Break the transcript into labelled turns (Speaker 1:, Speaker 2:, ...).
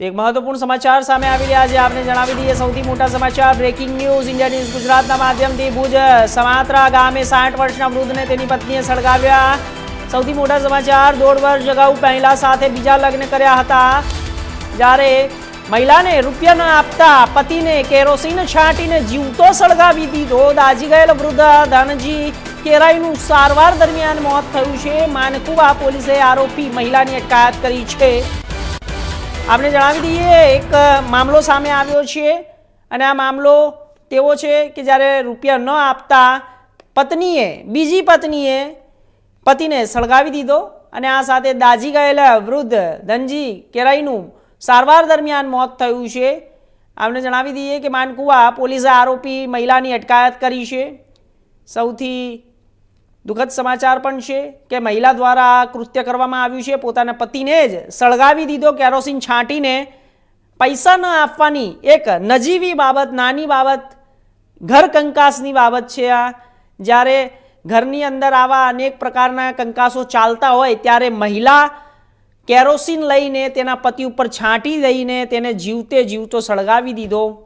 Speaker 1: તો એક મહત્વપૂર્ણ સમાચાર સામે આવી રહ્યા છે. આપને જણાવી દઈએ, સૌથી મોટા સમાચાર બ્રેકિંગ ન્યૂઝ ઇન્ડિયા ન્યૂઝ ગુજરાતના માધ્યમથી ભુજ, સમાત્રા ગામે સાઠ વર્ષના વૃદ્ધને તેની પત્નીએ સળગાવ્યા. સૌથી મોટા સમાચાર, દોઢ વર્ષ અગાઉ પહેલા સાથે બીજા લગ્ન કર્યા હતા. જ્યારે મહિલાને રૂપિયા ન આપતા પતિને કેરોસીન છાંટીને જીવતો સળગાવી દીધો દાજી ગયેલ વૃદ્ધ ધનજી કેરાઈનું સારવાર દરમિયાન મોત થયું છે. માનકુવા પોલીસે આરોપી મહિલાની અટકાયત કરી છે. આપણે જણાવી દઈએ, એક મામલો સામે આવ્યો છે અને આ મામલો તેવો છે કે જ્યારે રૂપિયા ન આપતા પત્નીએ, બીજી પત્નીએ પતિને સળગાવી દીધો અને આ સાથે દાઝી ગયેલા વૃદ્ધ ધનજી કેરાઈનું સારવાર દરમિયાન મોત થયું છે. આપણે જણાવી દઈએ કે માનકુવા પોલીસે આરોપી મહિલાની અટકાયત કરી છે. સૌથી દુઃખદ સમાચાર પણ છે કે મહિલા દ્વારા આ કૃત્ય કરવામાં આવ્યું છે. પોતાના પતિને જ સળગાવી દીધો, કેરોસીન છાંટીને પૈસા ન આપવાની એક નજીવી બાબત, નાની બાબત, ઘર કંકાસની બાબત છે આ. જ્યારે ઘરની અંદર આવા અનેક પ્રકારના કંકાસો ચાલતા હોય, ત્યારે મહિલા કેરોસીન લઈને તેના પતિ ઉપર છાંટી દઈને તેને જીવતે જીવતો સળગાવી દીધો.